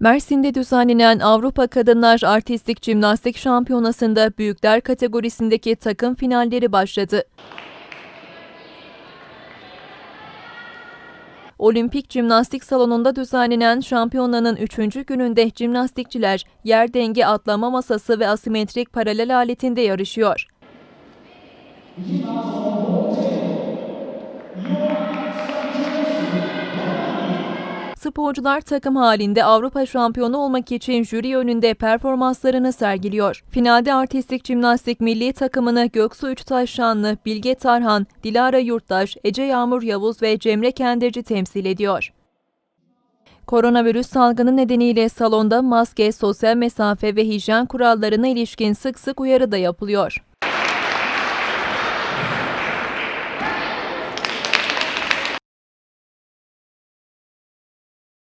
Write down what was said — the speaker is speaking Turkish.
Mersin'de düzenlenen Avrupa Kadınlar Artistik Jimnastik Şampiyonası'nda büyükler kategorisindeki takım finalleri başladı. Olimpik Jimnastik Salonu'nda düzenlenen şampiyonanın 3. gününde jimnastikçiler yer denge atlama masası ve asimetrik paralel aletinde yarışıyor. Sporcular takım halinde Avrupa şampiyonu olmak için jüri önünde performanslarını sergiliyor. Finalde artistik jimnastik milli takımını Göksu Üçtaşşanlı, Bilge Tarhan, Dilara Yurttaş, Ece Yağmur Yavuz ve Cemre Kendirci temsil ediyor. Koronavirüs salgını nedeniyle salonda maske, sosyal mesafe ve hijyen kurallarına ilişkin sık sık uyarı da yapılıyor.